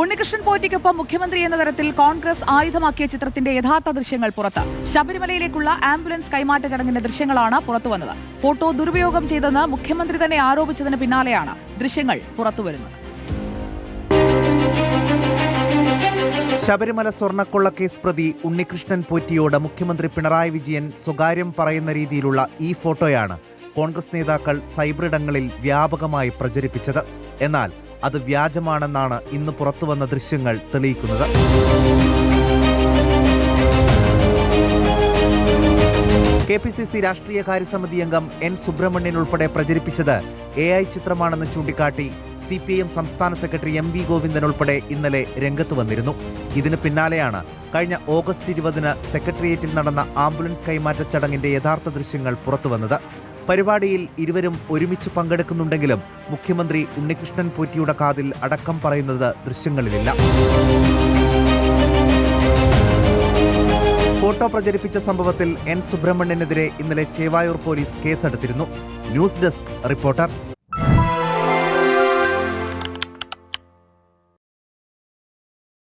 ഉണ്ണികൃഷ്ണൻ പോറ്റിക്കൊപ്പം മുഖ്യമന്ത്രി എന്ന തരത്തിൽ കോൺഗ്രസ് ആയുധമാക്കിയ ചിത്രത്തിന്റെ യഥാർത്ഥ ദൃശ്യങ്ങൾ പുറത്ത്. ശബരിമലയിലേക്കുള്ള ആംബുലൻസ് കൈമാറ്റ ചടങ്ങിന്റെ ദൃശ്യങ്ങളാണ് പുറത്തുവന്നത് ഫോട്ടോ ദുരുപയോഗം ചെയ്തെന്ന് മുഖ്യമന്ത്രി തന്നെ ആരോപിച്ചതിന് പിന്നാലെയാണ് ദൃശ്യങ്ങൾ പുറത്തുവരുന്നത് ശബരിമല സ്വർണക്കൊള്ള കേസ് പ്രതി ഉണ്ണികൃഷ്ണൻ പോറ്റിയോട് മുഖ്യമന്ത്രി പിണറായി വിജയൻ സ്വകാര്യം പറയുന്ന രീതിയിലുള്ള ഈ ഫോട്ടോയാണ് കോൺഗ്രസ് നേതാക്കൾ സൈബറിടങ്ങളിൽ വ്യാപകമായി പ്രചരിപ്പിച്ചത്. എന്നാൽ അത് വ്യാജമാണെന്നാണ് ഇന്ന് പുറത്തുവന്ന ദൃശ്യങ്ങൾ തെളിയിക്കുന്നത്. കെ പി സി സി രാഷ്ട്രീയ കാര്യസമിതി അംഗം എൻ സുബ്രഹ്മണ്യൻ ഉൾപ്പെടെ പ്രചരിപ്പിച്ചത് എ ഐ ചിത്രമാണെന്ന് ചൂണ്ടിക്കാട്ടി സി പി എം സംസ്ഥാന സെക്രട്ടറി എം വി ഗോവിന്ദൻ ഉൾപ്പെടെ ഇന്നലെ രംഗത്ത് വന്നിരുന്നു. ഇതിന് പിന്നാലെയാണ് കഴിഞ്ഞ ഓഗസ്റ്റ് ഇരുപതിന് സെക്രട്ടേറിയറ്റിൽ നടന്ന ആംബുലൻസ് കൈമാറ്റ ചടങ്ങിന്റെ യഥാർത്ഥ ദൃശ്യങ്ങൾ പുറത്തുവന്നത് പരിപാടിയിൽ ഇരുവരും ഒരുമിച്ച് പങ്കെടുക്കുന്നുണ്ടെങ്കിലും മുഖ്യമന്ത്രി ഉണ്ണികൃഷ്ണൻ പോറ്റിയുടെ കാതിൽ അടക്കം പറയുന്നത് ദൃശ്യങ്ങളിലില്ല. ഫോട്ടോ പ്രചരിപ്പിച്ച സംഭവത്തിൽ എൻ സുബ്രഹ്മണ്യനെതിരെ ഇന്നലെ ചേവായൂർ പോലീസ് കേസെടുത്തിരുന്നു. News desk reporter